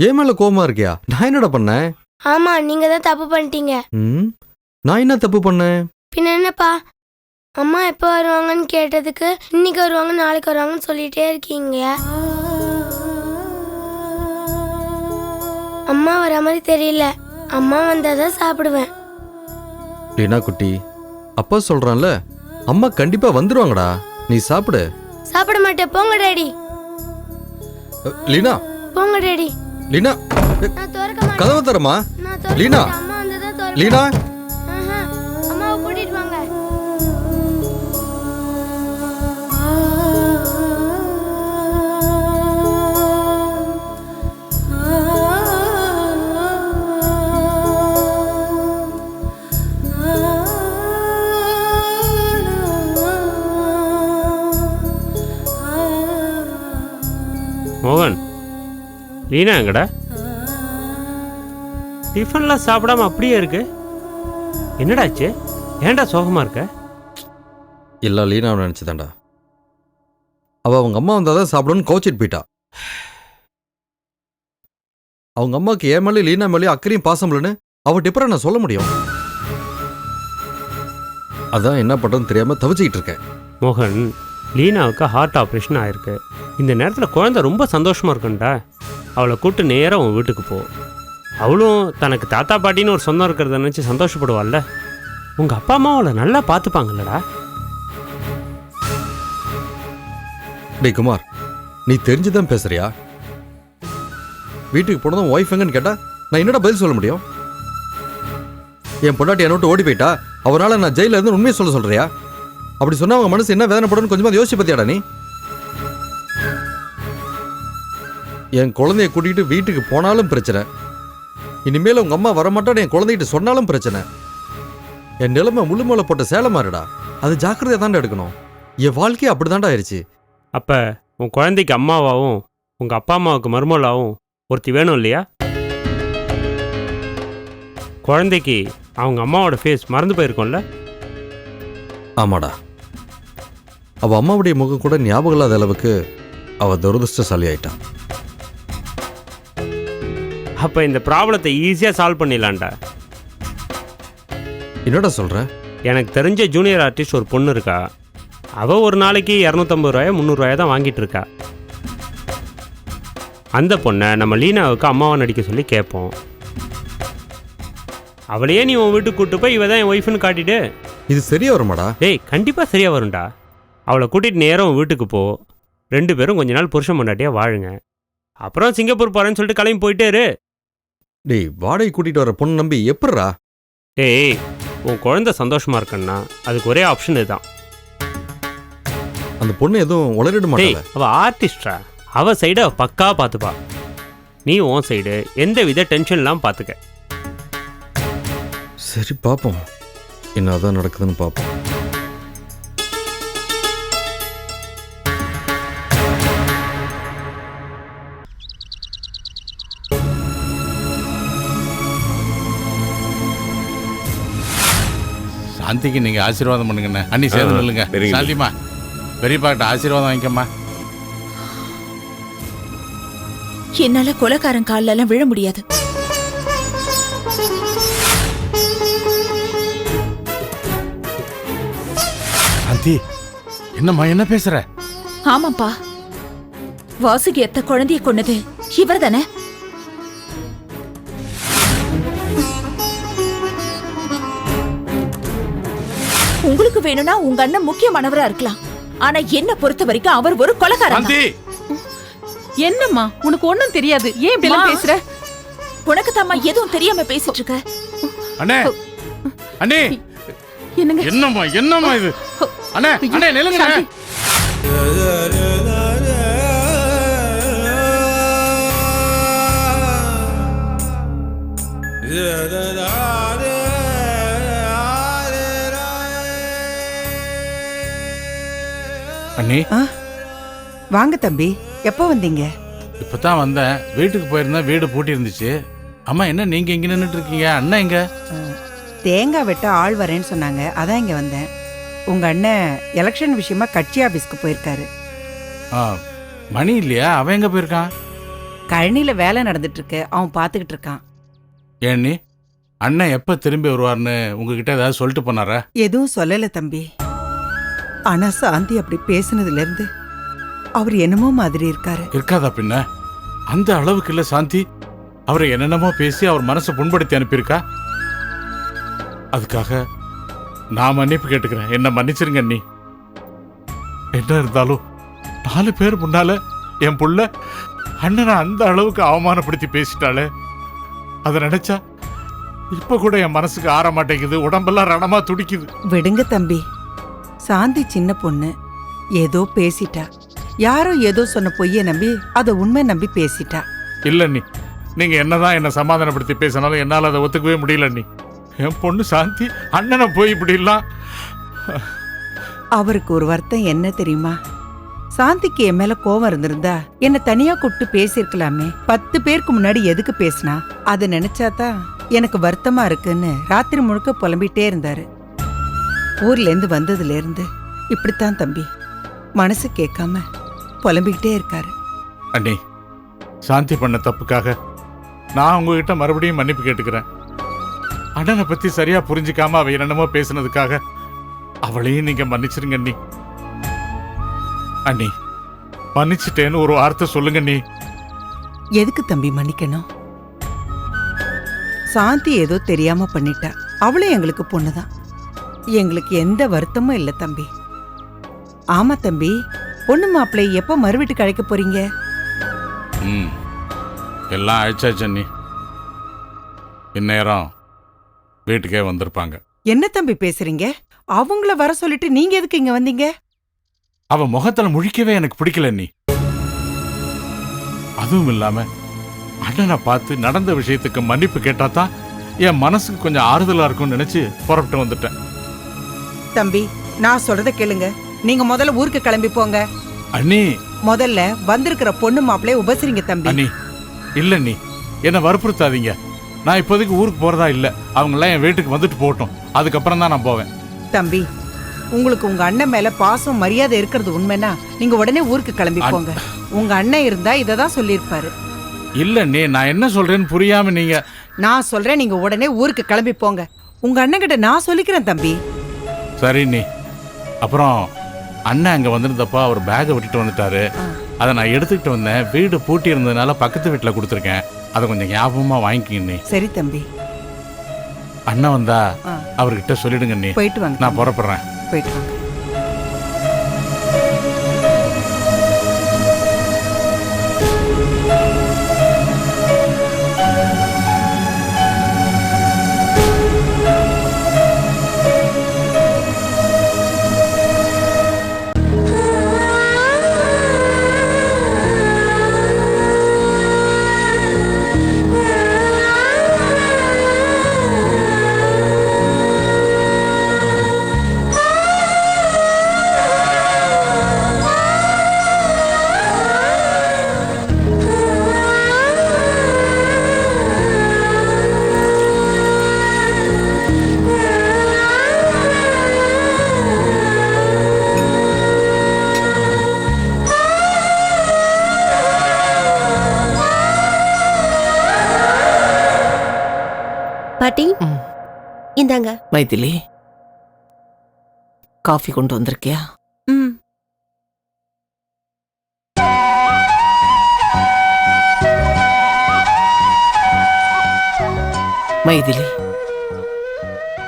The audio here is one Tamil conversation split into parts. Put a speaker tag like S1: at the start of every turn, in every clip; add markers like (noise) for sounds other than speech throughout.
S1: ஏன் மேல கோவமா இருக்கியா? நான் என்னடா பண்ணேன்?
S2: ஆமா நீங்க தான் தப்பு பண்ணிட்டீங்க.
S1: ம்? நான் என்ன தப்பு பண்ணேன்?
S2: பின்ன என்னப்பா? அம்மா எப்போ வருவாங்கன்னு கேட்டதுக்கு இன்னைக்கு வருவாங்க நாளைக்கு வருவாங்கன்னு சொல்லிட்டே இருக்கீங்க. அம்மா வர மாதிரி தெரியல. அம்மா வந்தாதான் சாப்பிடுவேன்.
S1: லீனா குட்டி? அப்பா சொல்றான்ல அம்மா கண்டிப்பா வந்துருவாங்கடா. நீ சாப்பிடு.
S2: சாப்பிட மாட்டேன் போங்க டேடி.
S1: அ, லீனா.
S2: போங்க டேடி.
S1: லீனா கதவை தரமா லீனா. லீனா
S3: லீனா எங்கடா? டிஃபன்லாம் சாப்பிடாம அப்படியே இருக்கு. என்னடாச்சு ஏன்டா சோகமா இருக்க?
S1: இல்ல லீனாவை நினைச்சுதான்டா. அவ அவங்க அம்மா வந்தாதான் சாப்பிடணும்னு கோச்சிட்டு போயிட்டா. அவங்க அம்மாவுக்கு ஏன் மேலே லீனா மேலேயும் அக்கறையும் பாசம் இல்லைன்னு அவ டிப்பரை நான் சொல்ல முடியும்? அதான் என்ன பண்றதுன்னு தெரியாம தவிச்சுக்கிட்டு இருக்கேன்.
S3: மோகன் லீனாவுக்கு ஹார்ட் ஆப்ரேஷன் ஆயிருக்கு. இந்த நேரத்தில் குழந்தை ரொம்ப சந்தோஷமா இருக்கும்டா. அவளை கூட்டு நேராக உன் வீட்டுக்கு போ. அவளும் தனக்கு தாத்தா பாட்டின்னு ஒரு சொந்தம் இருக்கிறத நினச்சி சந்தோஷப்படுவாள்ல? உங்கள் அப்பா அம்மா அவளை நல்லா பார்த்துப்பாங்கல்லடா.
S1: டே குமார் நீ தெரிஞ்சுதான் பேசுறியா? வீட்டுக்கு போனதும் ஒய்ஃப் எங்கன்னு கேட்டா நான் என்னடா பதில் சொல்ல முடியும்? என் பொண்டாட்டி என்னை விட்டு ஓடி போயிட்டா அவரால் நான் ஜெயிலில் இருந்து உண்மையை சொல்ல சொல்றியா? அப்படி சொன்னா அவங்க மனசு என்ன வேதனைப்படும் கொஞ்சமாக யோசிச்சு பார்த்தியாடா நீ? என் குழந்தைய கூட்டிகிட்டு வீட்டுக்கு போனாலும் பிரச்சனை. இனிமேல் உங்க அம்மா வரமாட்டான்னு என் குழந்தைகிட்ட சொன்னாலும் பிரச்சனை. என் நிலைமை முள்ளுமலை போட்ட சேலம் மாறுடா அது ஜாக்கிரதையா தாண்டா எடுக்கணும். என் வாழ்க்கையே அப்படிதான்டா ஆயிடுச்சு
S3: அப்போ உன் குழந்தைக்கு அம்மாவாகவும் உங்கள் அப்பா அம்மாவுக்கு மருமலாவும் ஒருத்தி வேணும் இல்லையா? குழந்தைக்கு அவங்க அம்மாவோட ஃபேஸ் மறந்து போயிருக்கோம்ல?
S1: ஆமாடா. அவ அம்மாவுடைய முகம் கூட ஞாபகம் இல்லாத அளவுக்கு அவ துரதிருஷ்டசாலி ஆயிட்டான்
S3: அப்போ இந்த ப்ராப்ளத்தை ஈஸியாக சால்வ் பண்ணிடலாம்டா.
S1: என்னடா சொல்ற?
S3: எனக்கு தெரிஞ்ச ஜூனியர் ஆர்டிஸ்ட் ஒரு பொண்ணு இருக்கா. அவள் ஒரு நாளைக்கு இரநூத்தம்பது ரூபாயோ முந்நூறுரூவாயோ தான் வாங்கிட்டு இருக்கா. அந்த பொண்ணை நம்ம லீனாவுக்கு அம்மாவை நடிக்க சொல்லி கேட்போம். அவளையே நீ உன் வீட்டுக்கு கூட்டு போய் இவ தான் என் ஒய்ஃப்னு காட்டிட்டு.
S1: இது சரியா வருமாடா?
S3: டேய் கண்டிப்பாக சரியாக வரும்டா. அவளை கூட்டிகிட்டு நேரம் வீட்டுக்கு போ. ரெண்டு பேரும் கொஞ்ச நாள் புருஷன் பொண்டாட்டியாக வாழுங்க. அப்புறம் சிங்கப்பூர் போகிறேன்னு சொல்லிட்டு கிளம்பி போயிட்டே இரு.
S1: டேய் வாடகை கூட்டிட்டு வர பொண்ணு நம்பி எப்படிரா
S3: டேய் உன் குழந்தை சந்தோஷமா இருக்கன்னா அதுக்கு ஒரே ஆப்ஷன் இதுதான்.
S1: அந்த பொண்ணு எதுவும் உளறிட
S3: டேய்
S1: மாட்டாள.
S3: அவ ஆர்டிஸ்டா அவ சைடு அவ பக்கா பார்த்துப்பா நீ உன் சைடு எந்த வித டென்ஷன்லாம் பார்த்துக்க
S1: சரி பாப்போம். என்னதான் நடக்குதுன்னு பாப்போம்.
S4: சாந்திக்கு நீங்க ஆசீர்வாதம் பண்ணுங்கண்ணே. அண்ணி சேர்ந்து நில்லுங்க.
S5: சரிங்க.
S4: சாந்திமா பெரியப்பாட்ட ஆசீர்வாதம் வாங்கிக்கம்மா.
S6: என்னால கொலைக்காரன் கால்ல எல்லாம் விழ முடியாது.
S4: சாந்தி என்னம்மா என்ன பேசுற?
S6: ஆமாப்பா. வாசுகி எத்த குழந்தைய கொன்னது இவர் உங்களுக்கு வேணும்னா உங்க அண்ணன் முக்கியமானவரா இருக்கலாம். ஆனா என்ன பொறுத்த வரைக்கும் அவர் ஒரு.
S4: சாந்தி
S7: என்னம்மா? உனக்கு ஒண்ணும் தெரியாது. ஏன் இப்படி எல்லாம். பேசுற?
S6: உனக்கு தாம்மா எதுவும் தெரியாம பேசிட்டு இருக்க.
S4: அண்ணே! அண்ணே!
S7: என்னங்க?
S4: என்னம்மா என்னம்மா இது? அண்ணே அண்ணே நில்லுங்க
S7: சாந்தி. (laughs)
S4: அண்ணி.
S8: வாங்க தம்பி. எப்போ வந்தீங்க?
S4: இப்பதான் வந்தேன். வீட்டுக்கு போயிருந்தேன். வீடு பூட்டி இருந்துச்சு அம்மா என்ன நீங்க இங்க நின்னுட்டு இருக்கீங்க? அண்ணன் எங்க?
S8: தேங்காய் வெட்ட ஆள் வரேன்னு சொன்னாங்க. அதான் இங்க வந்தேன். உங்க அண்ணன் எலெக்ஷன் விஷயமா கட்சி ஆபீஸ்க்கு போயிருக்காரு.
S4: ஆ, மணி இல்லையா? அவன் எங்க போயிருக்கான்?
S8: கழனியில வேலை நடந்துட்டு இருக்கு அவன் பாத்துக்கிட்டு இருக்கான்.
S4: ஏண்ணி அண்ணன் எப்ப திரும்பி வருவார்னு உங்ககிட்ட ஏதாவது சொல்லிட்டு போனாரா?
S8: எதுவும் சொல்லல தம்பி. ஆனா சாந்தி அப்படி பேசுனதுல இருந்து அவர் என்னமோ மாதிரி இருக்காரு.
S4: இருக்காதா பின்ன? அந்த அளவுக்கு இல்ல சாந்தி. அவரை என்னென்னமோ பேசி அவர் மனசை புண்படுத்தி அனுப்பியிருக்கா? அதுக்காக நான் மன்னிப்பு கேட்டுக்கிறேன். என்ன மன்னிச்சிருங்க அண்ணி. என்ன இருந்தாலும் நாலு பேர் முன்னால என் புள்ள அண்ணனை அந்த அளவுக்கு அவமானப்படுத்தி பேசிட்டாளே. அதை நினைச்சா இப்ப கூட என் மனசுக்கு ஆற மாட்டேங்குது உடம்பெல்லாம் ரணமா துடிக்குது.
S8: விடுங்க தம்பி. சாந்தி சின்ன பொண்ணு. ஏதோ பேசிட்டா. யாரோ ஏதோ சொன்ன பொய்ய நம்பி அதை உண்மை நம்பி பேசிட்டா.
S4: இல்ல நீ நீங்க என்னதான் என்ன சமாதானப்படுத்தி பேசினாலும் என்னால அதை ஒத்துக்கவே முடியல நீ என் பொண்ணு சாந்தி அண்ணனை போய் இப்படிலாம்
S8: அவருக்கு ஒரு வருத்தம் என்ன தெரியுமா? சாந்திக்கு என் மேல கோவம் இருந்திருந்தா என்ன தனியா கூப்பிட்டு பேசியிருக்கலாமே. பத்து பேருக்கு முன்னாடி எதுக்கு பேசினா? அதை நினைச்சாதான் எனக்கு வருத்தமா இருக்குன்னு ராத்திரி முழுக்க புலம்பிட்டே இருந்தாரு. ஊர்ல இருந்து வந்ததுல இருந்து இப்படித்தான் தம்பி. மனசு கேட்காம புலம்பிக்கிட்டே இருக்காரு.
S4: அண்ணி சாந்தி பண்ண தப்புக்காக நான் உங்ககிட்ட மறுபடியும் மன்னிப்பு கேட்டுக்கிறேன். அண்ணனை பத்தி சரியா புரிஞ்சுக்காம அவ என்னென்னமோ பேசுனதுக்காக அவளையும் நீங்க மன்னிச்சிருங்க அண்ணி. அண்ணி மன்னிச்சிட்டேன்னு ஒரு வார்த்தை சொல்லுங்க நீ
S8: எதுக்கு தம்பி மன்னிக்கணும்? சாந்தி ஏதோ தெரியாம பண்ணிட்டா. அவளும் எங்களுக்கு பொண்ணுதான். எங்களுக்கு எந்த வருத்தமும் இல்ல தம்பி. ஆமா தம்பி. பொண்ணு மாப்பிள்ளை எப்ப மறுவீட்டுக்கு அழைக்க போறீங்க?
S4: ம். எல்லாம் அழிச்சாச்சு அண்ணி. இந்நேரம் வீட்டுக்கே வந்திருப்பாங்க.
S8: என்ன தம்பி பேசுறீங்க? அவங்கள வர சொல்லிட்டு நீங்க எதுக்கு இங்க வந்தீங்க?
S4: அவ முகத்துல முழிக்கவே எனக்கு பிடிக்கல நீ அதுவும் இல்லாம அண்ணனை பார்த்து நடந்த விஷயத்துக்கு மன்னிப்பு கேட்டா தான் என் மனசுக்கு கொஞ்சம் ஆறுதலா இருக்கும்னு நினைச்சு புறப்பட்டு வந்துட்டேன்.
S8: தம்பி நான் சொல்றத கேளுங்க. நீங்க முதல்ல ஊருக்கு கிளம்பி போங்க.
S4: அண்ணி.
S8: முதல்ல வந்திருக்கிற பொண்ணு மாப்பிள்ளைய உபசரிங்க தம்பி.
S4: அண்ணி இல்ல நீ என்னை வற்புறுத்தாதீங்க. நான் இப்போதைக்கு ஊருக்கு போறதா இல்ல. அவங்க எல்லாம் என் வீட்டுக்கு வந்துட்டு போகட்டும். அதுக்கப்புறம் தான் நான் போவேன்.
S8: தம்பி உங்களுக்கு உங்க அண்ணன் மேல பாசம் மரியாதை இருக்கிறது உண்மைனா நீங்க உடனே ஊருக்கு கிளம்பி
S4: அண்ண-
S8: போங்க. உங்க அண்ணன் இருந்தா இததான் சொல்லியிருப்பாரு.
S4: இல்ல நீ நான் என்ன சொல்றேன்னு புரியாம நீங்க
S8: நான் சொல்றேன் நீங்க உடனே ஊருக்கு கிளம்பி போங்க. உங்க அண்ணன் கிட்ட நான் சொல்லிக்கிறேன் தம்பி.
S4: சரி நீ. அப்புறம் அண்ணன் அங்க வந்திருந்தப்போ அவர் பேக்கை விட்டுட்டு வந்துட்டாரு. அதை நான் எடுத்துக்கிட்டு வந்தேன். வீடு பூட்டி இருந்ததுனால பக்கத்து வீட்டில் கொடுத்துருக்கேன். அதை கொஞ்சம் ஞாபகமா வாங்கிக்கிங்க
S8: சரி தம்பி.
S4: அண்ணன் வந்தா. அவர்கிட்ட சொல்லிடுங்க நீ.
S8: போயிட்டு வாங்க
S4: நான். புறப்படுறேன்.
S8: போயிட்டு வாங்க.
S9: மைதிலி காஃபி கொண்டு வந்திருக்கியா?
S5: ம்.
S9: மைதிலி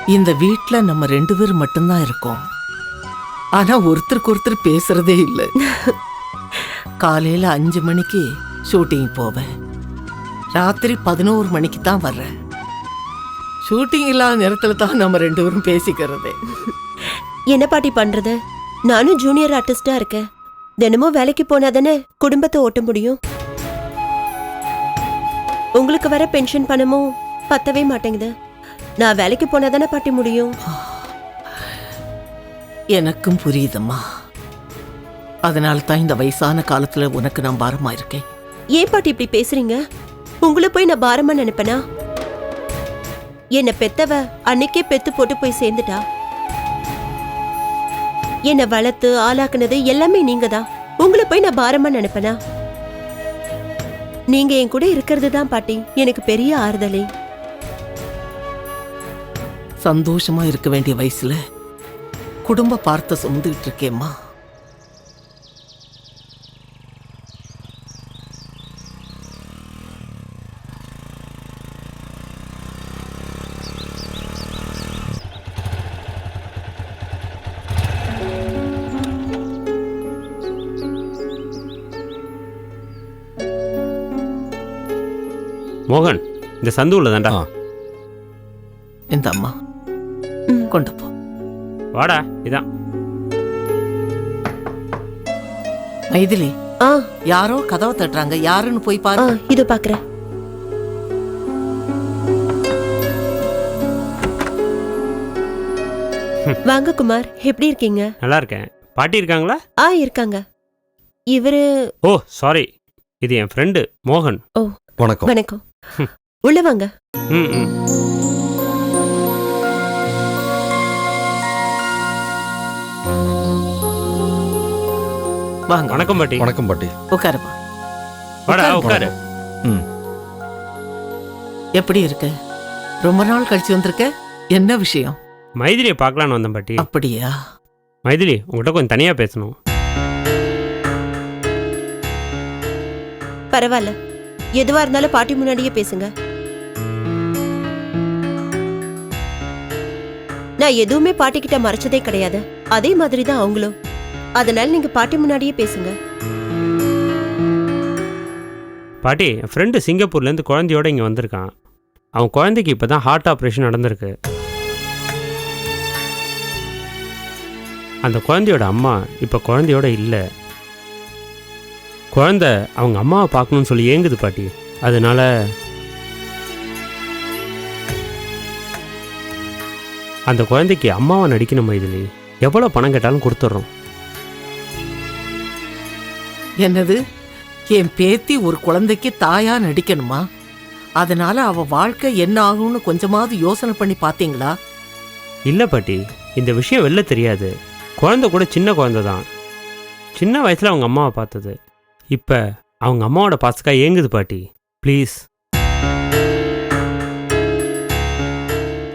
S9: இந்த வீட்ல நம்ம ரெண்டு பேர் மட்டும்தான் இருக்கோம். ஆனா ஒருத்தருக்கு ஒருத்தர் பேசுறதே இல்லை. (laughs) காலையில அஞ்சு மணிக்கு ஷூட்டிங் போவேன். ராத்திரி பதினோரு மணிக்கு தான் வர்றேன். ஷூட்டிங் இல்லாத நேரத்துல தான் நம்ம ரெண்டு பேரும் பேசிக்கிறதே.
S5: என்ன பாட்டி பண்றது? நானும் ஜூனியர் ஆர்டிஸ்டா இருக்கேன். தினமும் வேலைக்கு போனா தானே குடும்பத்தை ஓட்ட முடியும்? உங்களுக்கு வர பென்ஷன் பணமும் பத்தவே மாட்டேங்குது. நான் வேலைக்கு போனா தானே பாட்டி முடியும்?
S9: எனக்கும் புரியுதம்மா. அதனால தான் இந்த வயசான காலத்துல உனக்கு நான் பாரமா இருக்கேன்.
S5: ஏன் பாட்டி இப்படி பேசுறீங்க? உங்களை போய் நான் பாரமா நினைப்பேனா? என்ன பெத்தவ அன்னைக்கே பெத்து போட்டு போய் சேர்ந்துட்டா? என்னை வளர்த்து ஆளாக்குனது எல்லாமே நீங்க தான் உங்களை போய் நான் பாரமா நினைப்பேனா? நீங்க என் கூட இருக்கிறது தான் பாட்டி. எனக்கு பெரிய ஆறுதலே.
S9: சந்தோஷமா இருக்க வேண்டிய வயசுல குடும்ப பார்த்த சுமந்துகிட்டு இருக்கேம்மா.
S3: மோகன் இந்த சந்து உள்ளதாண்டா.
S9: இந்த அம்மா.
S5: ம்.
S9: கொண்டு போ.
S3: வாடா இதான்.
S9: மைதிலி
S5: ஆ.
S9: யாரோ கதவை தட்டுறாங்க. யாருன்னு போய் பாரு.
S5: இது பாக்குறேன். வாங்க குமார் எப்படி இருக்கீங்க?
S3: நல்லா இருக்கேன். பாட்டி இருக்காங்களா?
S5: ஆ இருக்காங்க. இவரு
S3: ஓ சாரி இது என் ஃப்ரெண்டு மோகன்.
S1: வணக்கம்.
S5: வணக்கம். உள்ள வாங்க.
S9: வாங்க.
S3: வணக்கம் பாட்டி.
S1: வணக்கம் பாட்டி.
S9: உட்காருமா
S3: வாடா
S9: உட்காரு.
S3: உட்காரு.
S1: ம்.
S9: எப்படி இருக்க? ரொம்ப நாள் கழிச்சு வந்திருக்க? என்ன விஷயம்?
S3: மைதிலியை பார்க்கலான்னு வந்தேன் பாட்டி.
S9: அப்படியா?
S3: மைதிலி உங்கள்கிட்ட கொஞ்சம் தனியாக பேசணும்.
S5: பரவாயில்ல. எதுவா இருந்தாலும் பாட்டி முன்னாடியே பேசுங்க. நான் எதுவுமே பாட்டி கிட்ட மறைச்சதே கிடையாது. அதே மாதிரி தான் அவங்களும். அதனால நீங்க பாட்டி முன்னாடியே பேசுங்க.
S3: பாட்டி என் ஃப்ரெண்டு சிங்கப்பூர்லேருந்து குழந்தையோட இங்கே வந்திருக்கான். அவன் குழந்தைக்கு இப்போ தான் ஹார்ட் ஆப்ரேஷன் நடந்திருக்கு. அந்த குழந்தையோட அம்மா இப்போ குழந்தையோட இல்லை. குழந்தை அவங்க அம்மாவை பார்க்கணும்னு சொல்லி ஏங்குது பாட்டி. அதனால அந்த குழந்தைக்கு அம்மாவை நடிக்கணும் மைதிலி எவ்வளோ பணம் கேட்டாலும் கொடுத்துட்றோம்
S9: என்னது? என் பேத்தி ஒரு குழந்தைக்கு தாயா நடிக்கணுமா? அதனால அவ வாழ்க்கை என்ன ஆகும்னு கொஞ்சமாவது யோசனை பண்ணி பாத்தீங்களா
S3: இல்லை பாட்டி இந்த விஷயம் வெளில தெரியாது. குழந்தை கூட சின்ன குழந்தை தான் சின்ன வயசில் அவங்க அம்மாவை பார்த்தது. இப்போ அவங்க அம்மாவோட பாசக்கா ஏங்குது பாட்டி. ப்ளீஸ்.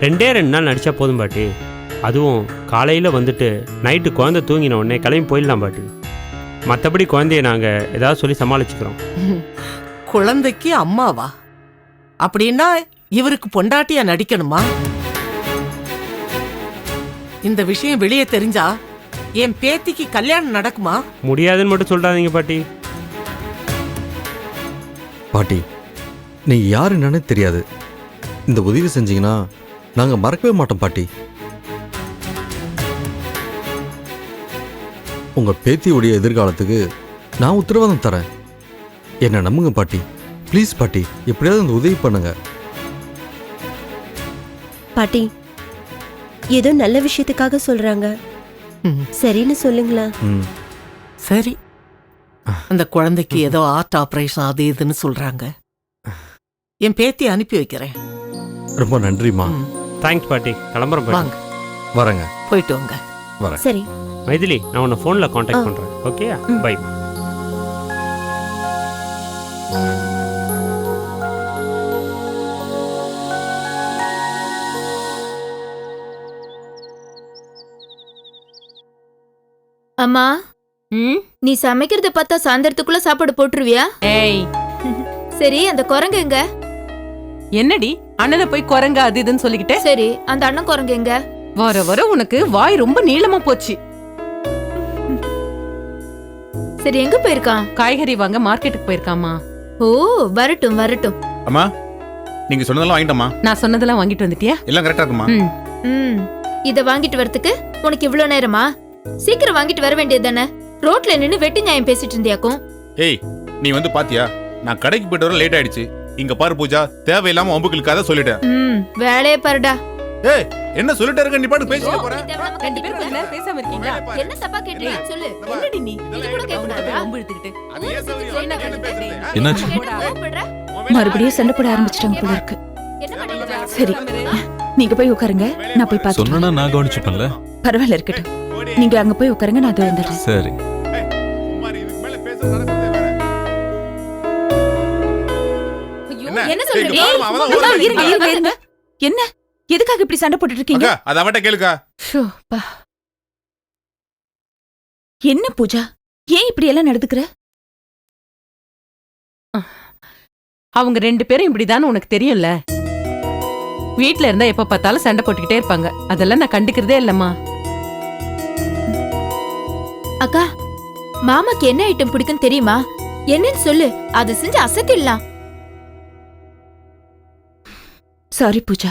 S3: ரெண்டே ரெண்டு நாள் நடித்தா போதும் பாட்டி. அதுவும் காலையில் வந்துட்டு நைட்டு குழந்தை தூங்கின உடனே கிளம்பி போயிடலாம் பாட்டி. மற்றபடி குழந்தைய நாங்கள் ஏதாவது சொல்லி சமாளிச்சுக்கிறோம். (laughs)
S9: குழந்தைக்கு அம்மாவா? அப்படின்னா இவருக்கு பொண்டாட்டியா நடிக்கணுமா? இந்த விஷயம் வெளியே தெரிஞ்சா என் பேத்திக்கு கல்யாணம் நடக்குமா?
S3: முடியாதுன்னு மட்டும் சொல்கிறாதீங்க பாட்டி.
S1: பாட்டி நீங்க யாரு என்னன்னு தெரியாது. இந்த உதவி செஞ்சீங்கன்னா நாங்க மறக்கவே மாட்டோம் பாட்டி. உங்க பேத்தியுடைய எதிர்காலத்துக்கு நான் உத்தரவாதம் தரேன். என்ன நம்புங்க பாட்டி. ப்ளீஸ் பாட்டி எப்படியாவது இந்த உதவி பண்ணுங்க.
S5: பாட்டி ஏதோ நல்ல விஷயத்துக்காக சொல்றாங்க.
S9: ம்,
S5: சரின்னு சொல்லுங்களேன்.
S1: ம்.
S9: சரி. அந்த குழந்தைக்கு ஏதோ ஆர்ட் ஆபரேஷன் அது இதுன்னு சொல்றாங்க. என் பேத்தி அனுப்பி வைக்கிறேன்.
S1: ரொம்ப நன்றிம்மா.
S3: தேங்க்ஸ் பாட்டி. கிளம்புறேன் பாட்டி.
S9: வாங்க.
S1: வரேங்க.
S9: போயிட்டு வாங்க.
S1: வரேன்.
S5: சரி.
S3: மைதிலி நான் உன்னை ஃபோனில் காண்டாக்ட்
S5: ஆ.
S3: பண்ணுறேன் ஓகே. பை
S10: அம்மா?
S7: ம்?
S10: நீ சமைக்கிறத பார்த்தா சாயந்தரத்துக்குள்ள சாப்பாடு போட்டுருவியா?
S7: ஏய்.
S10: சரி அந்த குரங்கு எங்க?
S7: என்னடி? அண்ணனை போய் குரங்க அது இதுன்னு சொல்லிக்கிட்டே?
S10: சரி அந்த அண்ணன் குரங்கு எங்க?
S7: வர வர உனக்கு வாய் ரொம்ப நீளமா போச்சு.
S10: சரி எங்க போயிருக்கான்?
S7: காய்கறி வாங்க மார்க்கெட்டுக்கு போயிருக்காமா
S10: ஓ வரட்டும் வரட்டும்.
S11: அம்மா நீங்க சொன்னதெல்லாம் வாங்கிட்டோமா
S7: நான் சொன்னதெல்லாம் வாங்கிட்டு வந்துட்டியா?
S11: எல்லாம் கரெக்டா இருக்குமா
S7: ம்.
S10: ம் இத வாங்கிட்டு வரதுக்கு உனக்கு இவ்ளோ நேரமா? சீக்கிரம் வாங்கிட்டு வர வேண்டியது தானே? ரோட்ல நின்னு வெட்டி நியாயம் பேசிட்டு இருந்தியாக்கும்?
S11: ஏய் நீ வந்து பாத்தியா? நான் கடைக்கு போயிட்டு வர லேட் ஆயிடுச்சு. இங்க பாரு பூஜா தேவையில்லாம ஒம்புக்களுக்காக சொல்லிட்டேன்.
S10: ம் வேலையே பாருடா.
S11: ஏய் என்ன சொல்லிட்டு இருக்க? நீ பாட்டு பேசிட்டு போற?
S7: ரெண்டு பேரும் கொஞ்ச நேரம் பேசாம இருக்கீங்களா?
S10: என்ன தப்பா கேட்டீங்க? சொல்லு.
S7: என்னடி நீ
S10: இது கூட
S11: என்ன
S10: கட்டிட்டு
S11: பேசுறீங்க?
S12: என்னாச்சு?
S6: மறுபடியும் சண்டை போட ஆரம்பிச்சிட்டாங்க போல இருக்கு. சரி நீங்க போய் உட்காருங்க. நான் போய் பார்த்துட்டு
S12: சொன்னா நான் கவனிச்சுப்பேன்ல.
S6: பரவாயில்ல இருக்கட்டும். நீங்க அங்க போய் உட்காருங்க நான் அதை வந்துடுறேன்.
S12: சரி.
S6: இருங்க இருங்க. என்ன? எதுக்காக இப்படி சண்டை போட்டுட்டு இருக்கீங்க
S11: அதை கேளுக்கா.
S6: என்ன பூஜா? ஏன் இப்படி எல்லாம் நடந்துக்கிற?
S7: அவங்க ரெண்டு பேரும் இப்படிதான்னு உனக்கு தெரியும்ல? வீட்ல இருந்தா எப்ப பார்த்தாலும் சண்டை போட்டுக்கிட்டே இருப்பாங்க. அதெல்லாம் நான் கண்டுக்கிறதே இல்லம்மா.
S10: அக்கா மாமாக்கு என்ன ஐட்டம் பிடிக்கும் தெரியுமா? என்னன்னு சொல்லு அதை செஞ்சு அசத்திடலாம்.
S6: சாரி பூஜா.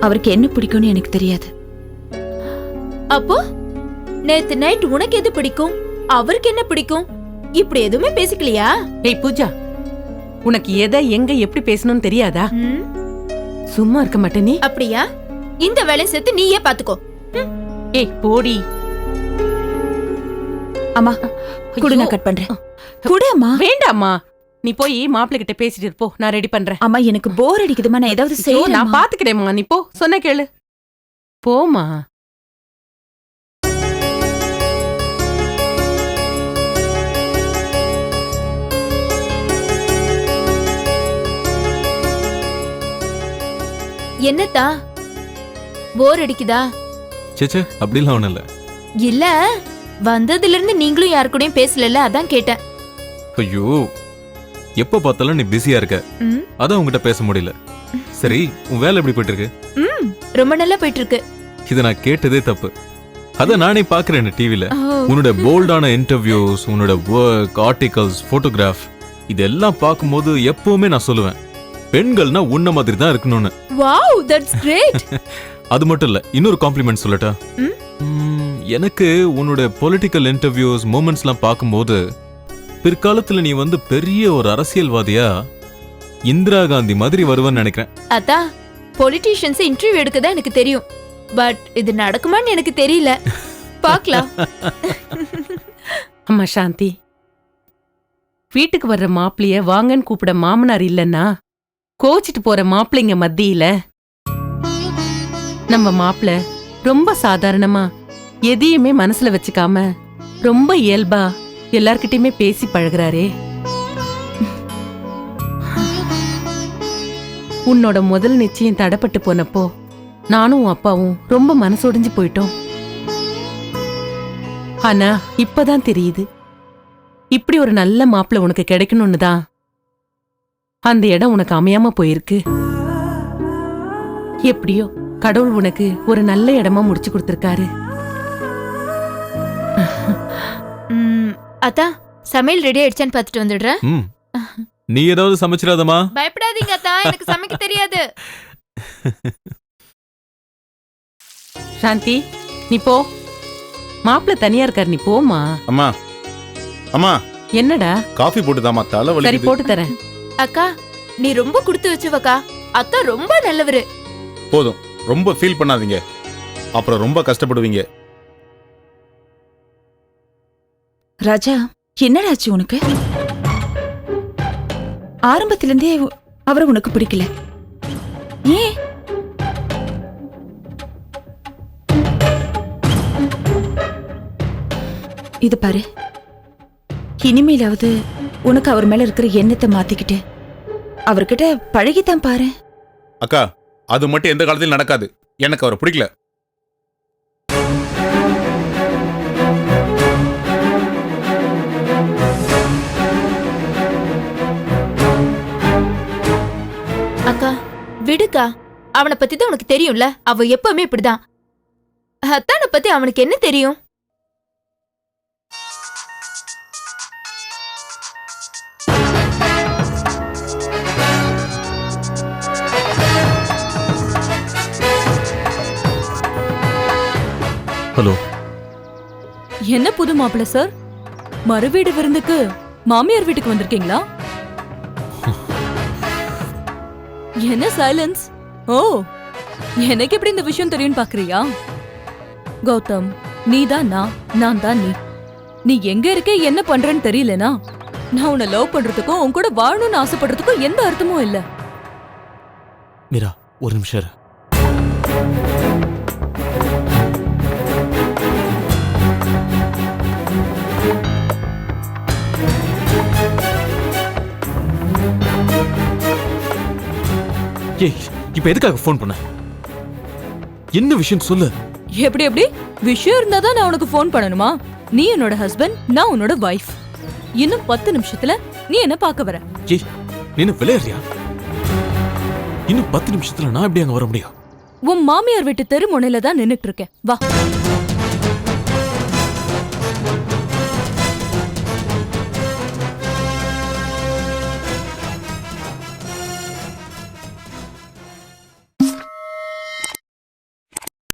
S6: அவருக்கு என்ன பிடிக்கும்னு எனக்கு தெரியாது.
S10: அப்போ நேத்து நைட் உனக்கு எது பிடிக்கும்? அவருக்கு என்ன பிடிக்கும்? இப்படி எதுவுமே பேசிக்கலையா?
S7: ஏய் பூஜா உனக்கு எதை எங்க எப்படி பேசணும்னு தெரியாதா?
S10: ம்,
S7: சும்மா இருக்க மாட்டே நீ.
S10: அப்படியா? இந்த வேலையை சேர்த்து நீயே பாத்துக்கோ.
S7: ஏய் போடி.
S6: அம்மா குடு. நான் கட் பண்றேன். குடு அம்மா.
S7: வேண்டாம்மா. நீ போய் மாப்பிள்ளை கிட்ட பேசிட்டு இரு, போ நான் ரெடி பண்றேன்.
S6: அம்மா எனக்கு போர் அடிக்குதுமா நான் ஏதாவது
S7: ஐயோ, நான் பாத்துக்கிறேம்மா. நீ போ சொன்ன கேளு. போமா
S10: என்னத்தா? போர் அடிக்குதா?
S12: சேச்சே அப்படிலாம் ஒன்றும் இல்லை.
S10: இல்ல வந்ததுல இருந்து நீங்களும் யாரு கூடயும் பேசலல அதான் கேட்டேன்.
S12: ஐயோ எப்போ பார்த்தாலும் நீ பிஸியா இருக்க.
S10: ம்,
S12: அதான் உங்ககிட்ட பேச முடியல. சரி உன் வேலை எப்படி போயிட்டு இருக்கு
S10: ம், ரொம்ப நல்லா போயிட்டு இருக்கு
S12: இதை நான் கேட்டதே தப்பு. அதை நானே பார்க்குறேன் டிவியில்
S10: ஓ,
S12: உன்னோட போல்டான இன்டர்வியூஸ் உன்னோட ஒர்க் ஆர்டிகல்ஸ் ஃபோட்டோகிராஃப் இதெல்லாம் பார்க்கும்போது எப்பவுமே நான் சொல்லுவேன். பெண்கள்னா உன்ன மாதிரி தான் இருக்கணும்னு.
S10: வாவ் தட்ஸ் கிரேட்
S12: அது மட்டும் இல்ல இன்னொரு காம்ப்ளிமெண்ட் சொல்லட்டா?
S10: ம்?
S12: ம், எனக்கு உன்னோட பொலிட்டிக்கல் இன்டர்வியூஸ் மூமெண்ட்ஸ்லாம் பார்க்கும்போது பிற்காலத்துல நீ வந்து பெரிய ஒரு அரசியல்வாதியா இந்திரா காந்தி மாதிரி வருவேன்னு நினைக்கிறேன்.
S10: அதான் பொலிட்டீஷியன்ஸ் இன்டர்வியூ எடுக்க தான் எனக்கு தெரியும். பட் இது நடக்குமான்னு எனக்கு தெரியல. (laughs) பார்க்கலாம்.
S7: அம்மா சாந்தி. வீட்டுக்கு வர்ற மாப்பிளைய வாங்கன்னு கூப்பிட மாமனார் இல்லைன்னா கோச்சிட்டு போற மாப்பிள்ளைங்க மத்தியில நம்ம மாப்பிள ரொம்ப சாதாரணமா எதையுமே மனசுல வச்சுக்காம ரொம்ப இயல்பா எல்லார்கிட்டயுமே பேசி பழகுறாரே. உன்னோட முதல் நிச்சயம் தடப்பட்டு போனப்போ நானும் உன் அப்பாவும் ரொம்ப மனசொடிஞ்சு போயிட்டோம். ஆனா இப்பதான் தெரியுது. இப்படி ஒரு நல்ல மாப்பிள்ள உனக்கு கிடைக்கணும்னு தான் அந்த இடம் உனக்கு அமையாம போயிருக்கு. எப்படியோ கடவுள் உனக்கு ஒரு நல்ல இடமா முடிச்சு கொடுத்திருக்காரு.
S10: அத்தா சமையல் ரெடி ஆயிடுச்சான்னு பார்த்துட்டு வந்துடுறேன்.
S12: ம். நீ ஏதாவது சமைச்சிடாதமா
S10: பயப்படாதீங்க அத்தா எனக்கு சமைக்க தெரியாது.
S7: சாந்தி நீ போ. மாப்பிள்ளை தனியா இருக்காரு நீ போமா
S11: அம்மா அம்மா.
S7: என்னடா?
S11: காஃபி போட்டுதாம்மா தலை
S7: சரி
S11: வலிக்குது
S7: போட்டு தரேன்.
S10: அக்கா நீ ரொம்ப கொடுத்து வச்சுவக்கா. அத்தா ரொம்ப நல்லவரு.
S11: போதும். ரொம்ப ஃபீல் பண்ணாதீங்க. அப்புறம் ரொம்ப கஷ்டப்படுவீங்க.
S6: ராஜா என்னடா ஆச்சு உனக்கு? ஆரம்பத்திலிருந்தே அவரை உனக்கு பிடிக்கல. ஏன்? இது பாரு. இனிமேலாவது உனக்கு அவர் மேல இருக்கிற எண்ணத்தை மாத்திக்கிட்டு அவர்கிட்ட பழகித்தான் பாரு.
S11: அக்கா அது மட்டும் எந்த காலத்திலும் நடக்காது. எனக்கு அவரை பிடிக்கல.
S10: அக்கா விடுக்கா. அவனை பத்தி தான் உனக்கு தெரியும்ல? அவ எப்பவுமே இப்படிதான். அத்தானை பத்தி அவனுக்கு என்ன தெரியும்?
S12: ஹலோ.
S13: என்ன புது மாப்பிள்ள சார்? மறுவீடு விருந்துக்கு மாமியார் வீட்டுக்கு வந்திருக்கீங்களா? என்ன சைலன்ஸ்? ஓ எனக்கு எப்படி இந்த விஷயம் தெரியும்னு பாக்குறியா? கௌதம் நீ தான் நான் நான் தான் நீ. நீ எங்க இருக்க என்ன பண்றேன்னு தெரியலனா? நான் உன்னை லவ் பண்றதுக்கும் உன் கூட வாழணும்னு ஆசைப்படுறதுக்கும் எந்த அர்த்தமும் இல்ல.
S12: மீரா ஒரு நிமிஷம் ஏய் இப்போ எதுக்காக ஃபோன் பண்ண? என்ன விஷயம் சொல்லு.
S13: எப்படி எப்படி? விஷயம் இருந்தா தான் நான் உனக்கு ஃபோன் பண்ணணுமா? நீ என்னோட ஹஸ்பண்ட் நான் உன்னோட வைஃப் இன்னும் பத்து நிமிஷத்துல நீ என்ன பார்க்க வர?
S12: ஏய் நீ என்ன விளையாடுறியா? இன்னும் பத்து நிமிஷத்துல நான் எப்படி அங்க வர முடியும்?
S13: உன் மாமியார் வீட்டு தெரு முனையில தான் நின்னுட்டு இருக்கேன். வா.